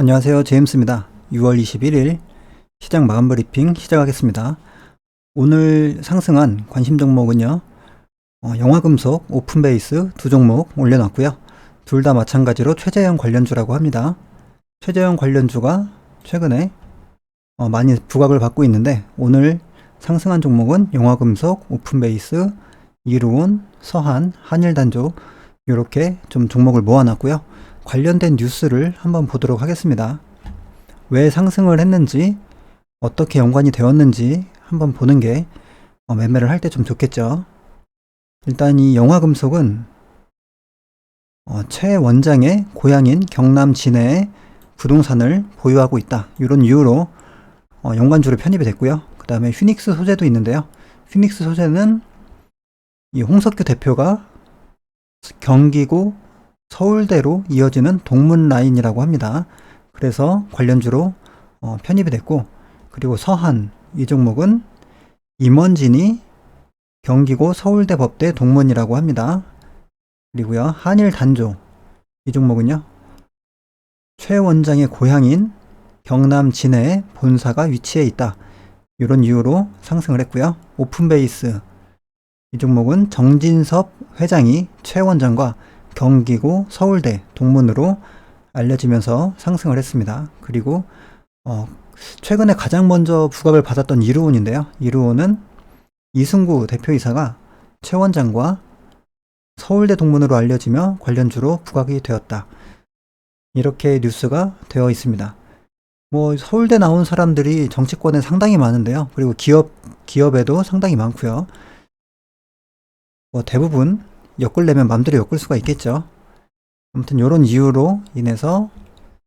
안녕하세요. 제임스입니다. 6월 21일 시장 마감 브리핑 시작하겠습니다. 오늘 상승한 관심 종목은요. 어, 영화금속, 오픈베이스 두 종목 올려놨고요. 둘 다 마찬가지로 최재형 관련주라고 합니다. 최재형 관련주가 최근에 어, 많이 부각을 받고 있는데 오늘 상승한 종목은 영화금속, 오픈베이스, 이루온, 서한, 한일단조 이렇게 좀 종목을 모아놨고요. 관련된 뉴스를 한번 보도록 하겠습니다. 왜 상승을 했는지, 어떻게 연관이 되었는지 한번 보는 게 어, 매매를 할 때 좀 좋겠죠. 일단 이 영화금속은 어, 최 원장의 고향인 경남 진해에 부동산을 보유하고 있다. 이런 이유로 어, 연관주로 편입이 됐고요. 그 다음에 휴닉스 소재도 있는데요. 휴닉스 소재는 이 홍석규 대표가 경기고 서울대로 이어지는 동문 라인이라고 합니다. 그래서 관련주로 어, 편입이 됐고 그리고 서한 이 종목은 임원진이 경기고 서울대 법대 동문이라고 합니다. 그리고요 한일 단조 이 종목은요 최 원장의 고향인 경남 진해에 본사가 위치해 있다. 이런 이유로 상승을 했고요. 오픈베이스 이 종목은 정진섭 회장이 최 원장과 경기고 서울대 동문으로 알려지면서 상승을 했습니다. 그리고 어, 최근에 가장 먼저 부각을 받았던 이루온인데요. 이루온은 이승구 대표이사가 최 원장과 서울대 동문으로 알려지며 관련주로 부각이 되었다. 이렇게 뉴스가 되어 있습니다. 뭐 서울대 나온 사람들이 정치권에 상당히 많은데요. 그리고 기업 기업에도 상당히 많고요. 뭐 대부분 엮을려면 맘대로 엮을 수가 있겠죠. 아무튼 이런 이유로 인해서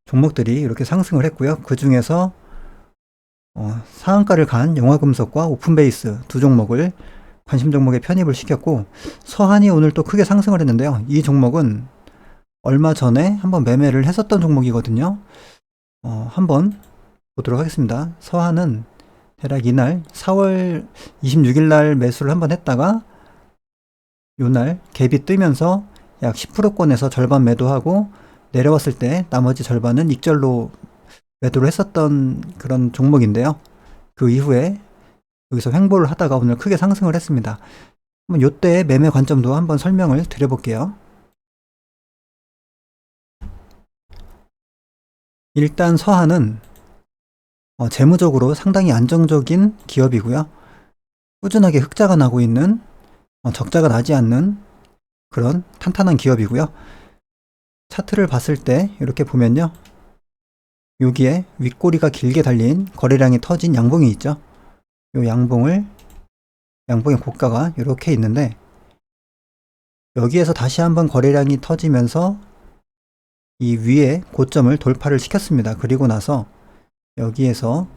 종목들이 이렇게 상승을 했고요. 그 중에서 어, 상한가를 간 영화금속과 오픈베이스 두 종목을 관심 종목에 편입을 시켰고 서한이 오늘 또 크게 상승을 했는데요. 이 종목은 얼마 전에 한번 매매를 했었던 종목이거든요. 어, 한번 보도록 하겠습니다. 서한은 대략 이날 4월 26일 날 매수를 한번 했다가 요날 갭이 뜨면서 약 10%권에서 절반 매도하고 내려왔을 때 나머지 절반은 익절로 매도를 했었던 그런 종목인데요. 그 이후에 여기서 횡보를 하다가 오늘 크게 상승을 했습니다. 요때 매매 관점도 한번 설명을 드려볼게요. 일단 서한은 어, 재무적으로 상당히 안정적인 기업이고요. 꾸준하게 흑자가 나고 있는 어, 적자가 나지 않는 그런 탄탄한 기업이고요. 차트를 봤을 때 이렇게 보면요. 여기에 윗꼬리가 길게 달린 거래량이 터진 양봉이 있죠. 이 양봉을 양봉의 고가가 이렇게 있는데 여기에서 다시 한번 거래량이 터지면서 이 위에 고점을 돌파를 시켰습니다. 그리고 나서 여기에서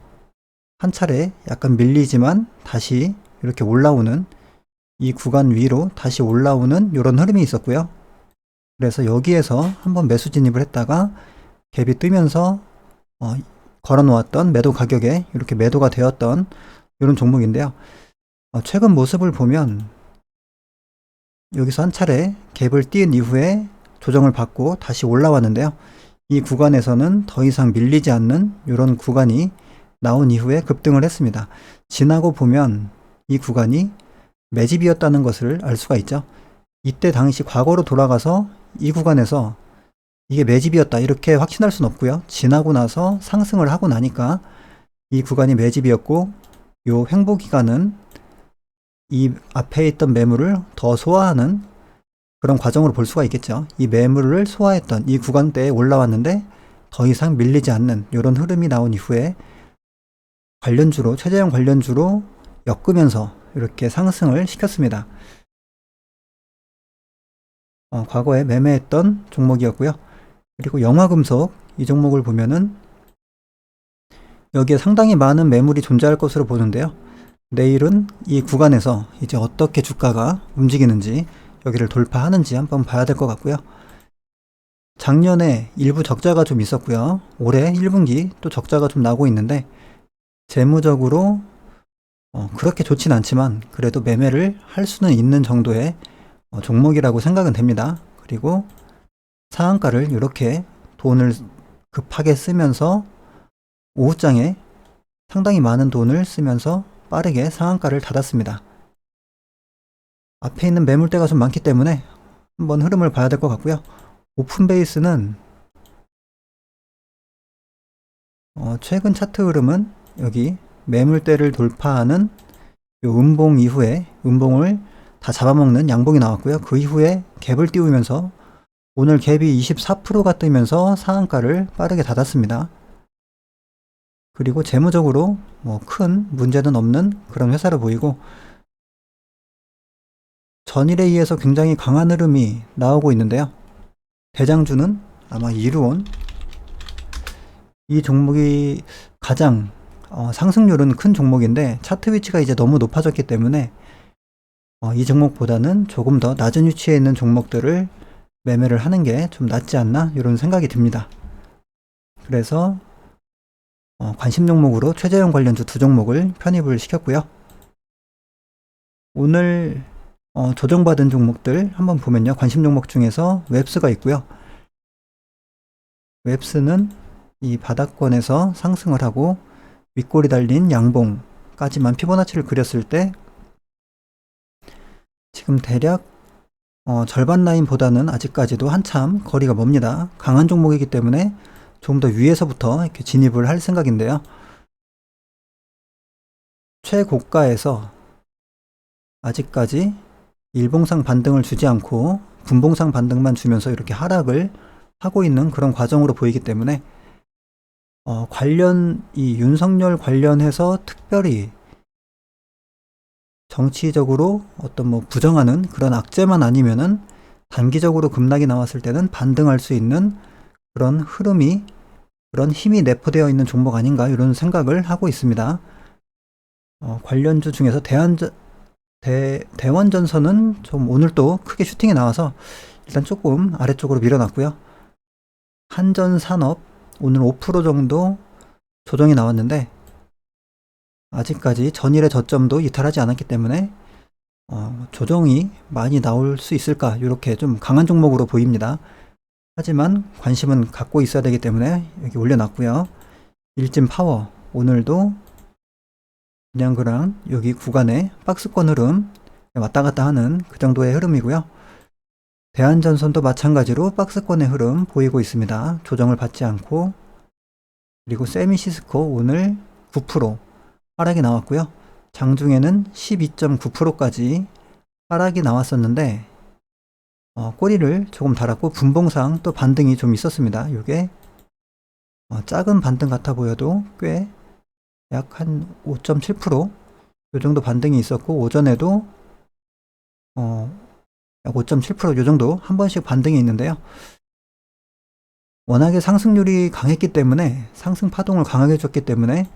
한 차례 약간 밀리지만 다시 이렇게 올라오는 이 구간 위로 다시 올라오는 이런 흐름이 있었고요. 그래서 여기에서 한번 매수 진입을 했다가 갭이 뜨면서 어, 걸어 놓았던 매도 가격에 이렇게 매도가 되었던 이런 종목인데요. 어, 최근 모습을 보면 여기서 한 차례 갭을 띄운 이후에 조정을 받고 다시 올라왔는데요. 이 구간에서는 더 이상 밀리지 않는 이런 구간이 나온 이후에 급등을 했습니다. 지나고 보면 이 구간이 매집이었다는 것을 알 수가 있죠. 이때 당시 과거로 돌아가서 이 구간에서 이게 매집이었다 이렇게 확신할 수는 없고요. 지나고 나서 상승을 하고 나니까 이 구간이 매집이었고 요 횡보 기간은 이 앞에 있던 매물을 더 소화하는 그런 과정으로 볼 수가 있겠죠. 이 매물을 소화했던 이 구간대에 올라왔는데 더 이상 밀리지 않는 이런 흐름이 나온 이후에 관련주로 최재형 관련주로 엮으면서 이렇게 상승을 시켰습니다. 어, 과거에 매매했던 종목이었고요. 그리고 영화금속 이 종목을 보면은 여기에 상당히 많은 매물이 존재할 것으로 보는데요. 내일은 이 구간에서 이제 어떻게 주가가 움직이는지 여기를 돌파하는지 한번 봐야 될 것 같고요. 작년에 일부 적자가 좀 있었고요. 올해 1분기 또 적자가 좀 나고 있는데 재무적으로 어, 그렇게 좋진 않지만 그래도 매매를 할 수는 있는 정도의 어, 종목이라고 생각은 됩니다. 그리고 상한가를 이렇게 돈을 급하게 쓰면서 오후장에 상당히 많은 돈을 쓰면서 빠르게 상한가를 닫았습니다. 앞에 있는 매물대가 좀 많기 때문에 한번 흐름을 봐야 될 것 같고요. 오픈 베이스는 어, 최근 차트 흐름은 여기 매물대를 돌파하는 요 음봉 이후에 음봉을 다 잡아먹는 양봉이 나왔고요. 그 이후에 갭을 띄우면서 오늘 갭이 24%가 뜨면서 상한가를 빠르게 닫았습니다. 그리고 재무적으로 뭐 큰 문제는 없는 그런 회사로 보이고 전일에 의해서 굉장히 강한 흐름이 나오고 있는데요. 대장주는 아마 이루온 이 종목이 가장 어, 상승률은 큰 종목인데 차트 위치가 이제 너무 높아졌기 때문에 어, 이 종목보다는 조금 더 낮은 위치에 있는 종목들을 매매를 하는 게 좀 낫지 않나 이런 생각이 듭니다. 그래서 어, 관심 종목으로 최재형 관련주 두 종목을 편입을 시켰고요. 오늘 어, 조정받은 종목들 한번 보면요. 관심 종목 중에서 웹스가 있고요. 웹스는 이 바닥권에서 상승을 하고 윗골이 달린 양봉까지만 피보나치를 그렸을 때 지금 대략 어, 절반 라인보다는 아직까지도 한참 거리가 멉니다. 강한 종목이기 때문에 조금 더 위에서부터 이렇게 진입을 할 생각인데요. 최고가에서 아직까지 일봉상 반등을 주지 않고 분봉상 반등만 주면서 이렇게 하락을 하고 있는 그런 과정으로 보이기 때문에 어, 관련 이 윤석열 관련해서 특별히 정치적으로 어떤 뭐 부정하는 그런 악재만 아니면은 단기적으로 급락이 나왔을 때는 반등할 수 있는 그런 흐름이 그런 힘이 내포되어 있는 종목 아닌가 이런 생각을 하고 있습니다. 어, 관련주 중에서 대한전 대, 대원전선은 좀 오늘 또 크게 슈팅이 나와서 일단 조금 아래쪽으로 밀어놨고요. 한전산업 오늘 5% 정도 조정이 나왔는데 아직까지 전일의 저점도 이탈하지 않았기 때문에 어, 조정이 많이 나올 수 있을까 이렇게 좀 강한 종목으로 보입니다. 하지만 관심은 갖고 있어야 되기 때문에 여기 올려놨고요. 일진 파워 오늘도 그냥 그랑 여기 구간에 박스권 흐름 왔다 갔다 하는 그 정도의 흐름이고요. 대한전선도 마찬가지로 박스권의 흐름 보이고 있습니다. 조정을 받지 않고 그리고 세미시스코 오늘 9% 하락이 나왔고요. 장중에는 12.9%까지 하락이 나왔었는데 어, 꼬리를 조금 달았고 분봉상 또 반등이 좀 있었습니다. 이게 어, 작은 반등 같아 보여도 꽤 약 한 5.7%요 정도 반등이 있었고 오전에도 어, 약 5.7%요 정도 한 번씩 반등이 있는데요. 워낙에 상승률이 강했기 때문에 상승 파동을 강하게 줬기 때문에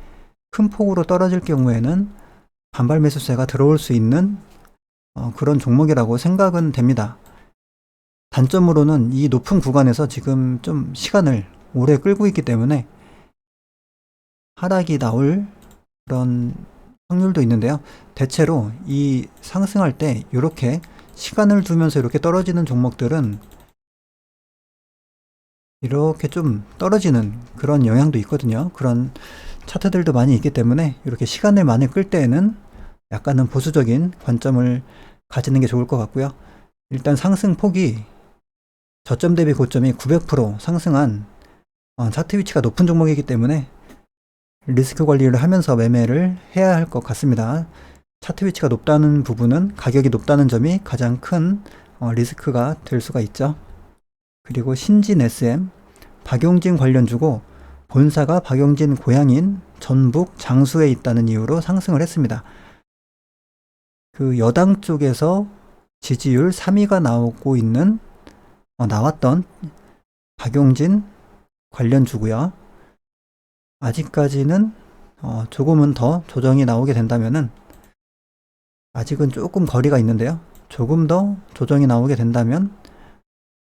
큰 폭으로 떨어질 경우에는 반발 매수세가 들어올 수 있는 어, 그런 종목이라고 생각은 됩니다. 단점으로는 이 높은 구간에서 지금 좀 시간을 오래 끌고 있기 때문에 하락이 나올 그런 확률도 있는데요. 대체로 이 상승할 때 이렇게 시간을 두면서 이렇게 떨어지는 종목들은 이렇게 좀 떨어지는 그런 영향도 있거든요. 그런 차트들도 많이 있기 때문에 이렇게 시간을 많이 끌 때에는 약간은 보수적인 관점을 가지는 게 좋을 것 같고요. 일단 상승 폭이 저점 대비 고점이 900% 상승한 어, 차트 위치가 높은 종목이기 때문에 리스크 관리를 하면서 매매를 해야 할 것 같습니다. 차트 위치가 높다는 부분은 가격이 높다는 점이 가장 큰 어, 리스크가 될 수가 있죠. 그리고 신진 SM, 박용진 관련주고 본사가 박용진 고향인 전북 장수에 있다는 이유로 상승을 했습니다. 그 여당 쪽에서 지지율 3위가 나오고 있는 어, 나왔던 박용진 관련주고요. 아직까지는 어, 조금은 더 조정이 나오게 된다면은 아직은 조금 거리가 있는데요. 조금 더 조정이 나오게 된다면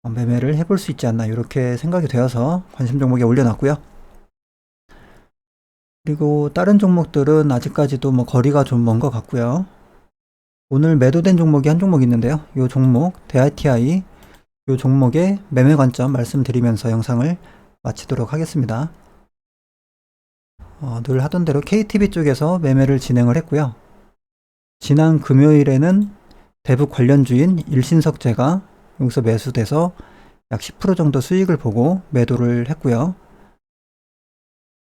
어, 매매를 해볼 수 있지 않나 이렇게 생각이 되어서 관심 종목에 올려놨고요. 그리고 다른 종목들은 아직까지도 뭐 거리가 좀 먼 것 같고요. 오늘 매도된 종목이 한 종목 있는데요. 이 종목 대ITI 이 종목의 매매 관점 말씀드리면서 영상을 마치도록 하겠습니다. 어, 늘 하던 대로 KTB 쪽에서 매매를 진행을 했고요. 지난 금요일에는 대북 관련주인 일신석재가 여기서 매수돼서 약 10% 정도 수익을 보고 매도를 했고요.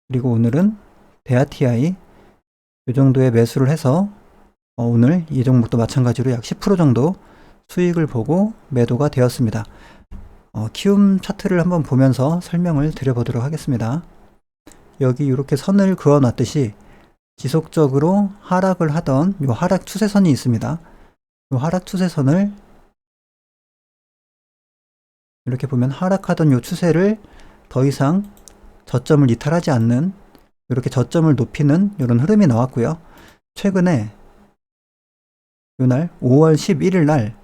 그리고 오늘은 대아TI 이 정도의 매수를 해서 어, 오늘 이 종목도 마찬가지로 약 10% 정도 수익을 보고 매도가 되었습니다. 어, 키움 차트를 한번 보면서 설명을 드려보도록 하겠습니다. 여기 이렇게 선을 그어 놨듯이 지속적으로 하락을 하던 이 하락 추세선이 있습니다. 이 하락 추세선을 이렇게 보면 하락하던 이 추세를 더 이상 저점을 이탈하지 않는 이렇게 저점을 높이는 이런 흐름이 나왔고요. 최근에 이날 5월 11일 날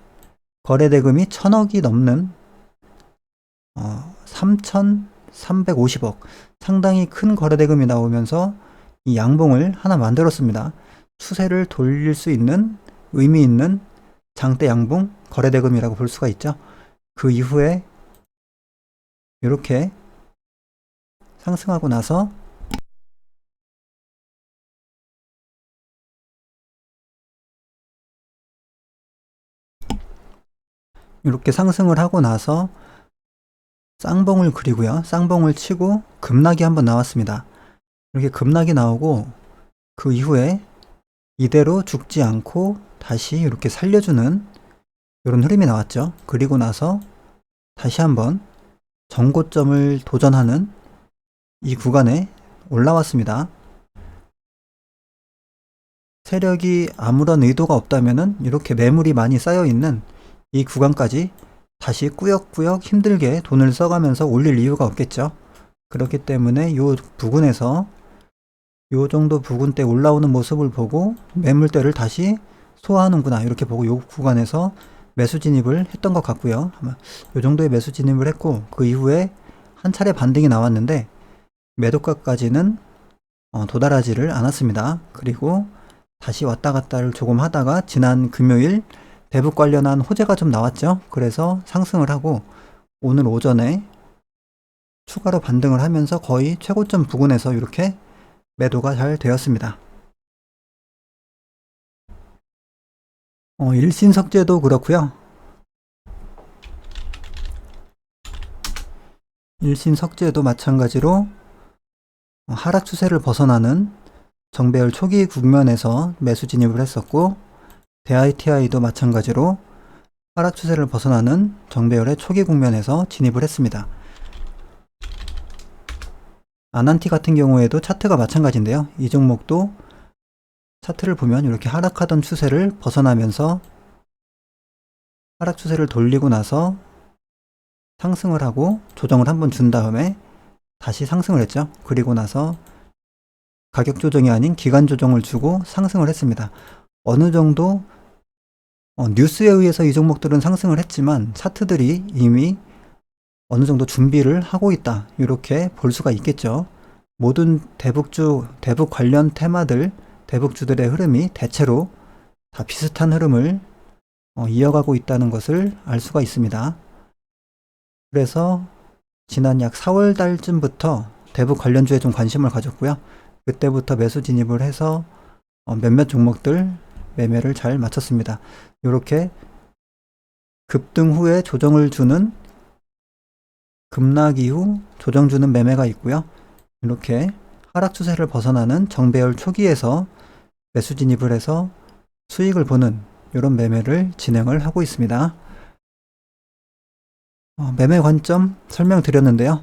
거래 대금이 천억이 넘는 어, 3,350억 상당히 큰 거래 대금이 나오면서 이 양봉을 하나 만들었습니다. 추세를 돌릴 수 있는 의미 있는 장대 양봉 거래대금이라고 볼 수가 있죠. 그 이후에 이렇게 상승하고 나서 이렇게 상승을 하고 나서 쌍봉을 그리고요. 쌍봉을 치고 급락이 한번 나왔습니다. 이렇게 급락이 나오고 그 이후에 이대로 죽지 않고 다시 이렇게 살려주는 이런 흐름이 나왔죠. 그리고 나서 다시 한번 정고점을 도전하는 이 구간에 올라왔습니다. 세력이 아무런 의도가 없다면 이렇게 매물이 많이 쌓여 있는 이 구간까지 다시 꾸역꾸역 힘들게 돈을 써가면서 올릴 이유가 없겠죠. 그렇기 때문에 이 부근에서 이 정도 부근 때 올라오는 모습을 보고 매물대를 다시 소화하는구나 이렇게 보고 이 구간에서 매수 진입을 했던 것 같고요. 아마 이 정도의 매수 진입을 했고 그 이후에 한 차례 반등이 나왔는데 매도가까지는 어, 도달하지를 않았습니다. 그리고 다시 왔다 갔다를 조금 하다가 지난 금요일 대북 관련한 호재가 좀 나왔죠. 그래서 상승을 하고 오늘 오전에 추가로 반등을 하면서 거의 최고점 부근에서 이렇게 매도가 잘 되었습니다. 어, 일신석재도 그렇고요. 일신석재도 마찬가지로 하락 추세를 벗어나는 정배열 초기 국면에서 매수 진입을 했었고 대ITI도 마찬가지로 하락 추세를 벗어나는 정배열의 초기 국면에서 진입을 했습니다. 아난티 같은 경우에도 차트가 마찬가지인데요. 이 종목도 차트를 보면 이렇게 하락하던 추세를 벗어나면서 하락 추세를 돌리고 나서 상승을 하고 조정을 한번 준 다음에 다시 상승을 했죠. 그리고 나서 가격 조정이 아닌 기간 조정을 주고 상승을 했습니다. 어느 정도 어, 뉴스에 의해서 이 종목들은 상승을 했지만 차트들이 이미 어느 정도 준비를 하고 있다. 이렇게 볼 수가 있겠죠. 모든 대북주, 대북 관련 테마들, 대북주들의 흐름이 대체로 다 비슷한 흐름을 어, 이어가고 있다는 것을 알 수가 있습니다. 그래서 지난 약 4월 달쯤부터 대북 관련주에 좀 관심을 가졌고요. 그때부터 매수 진입을 해서 어, 몇몇 종목들 매매를 잘 마쳤습니다. 이렇게 급등 후에 조정을 주는 급락 이후 조정 주는 매매가 있고요. 이렇게 하락 추세를 벗어나는 정배열 초기에서 매수 진입을 해서 수익을 보는 이런 매매를 진행을 하고 있습니다. 어, 매매 관점 설명드렸는데요.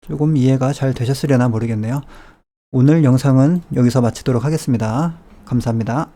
조금 이해가 잘 되셨으려나 모르겠네요. 오늘 영상은 여기서 마치도록 하겠습니다. 감사합니다.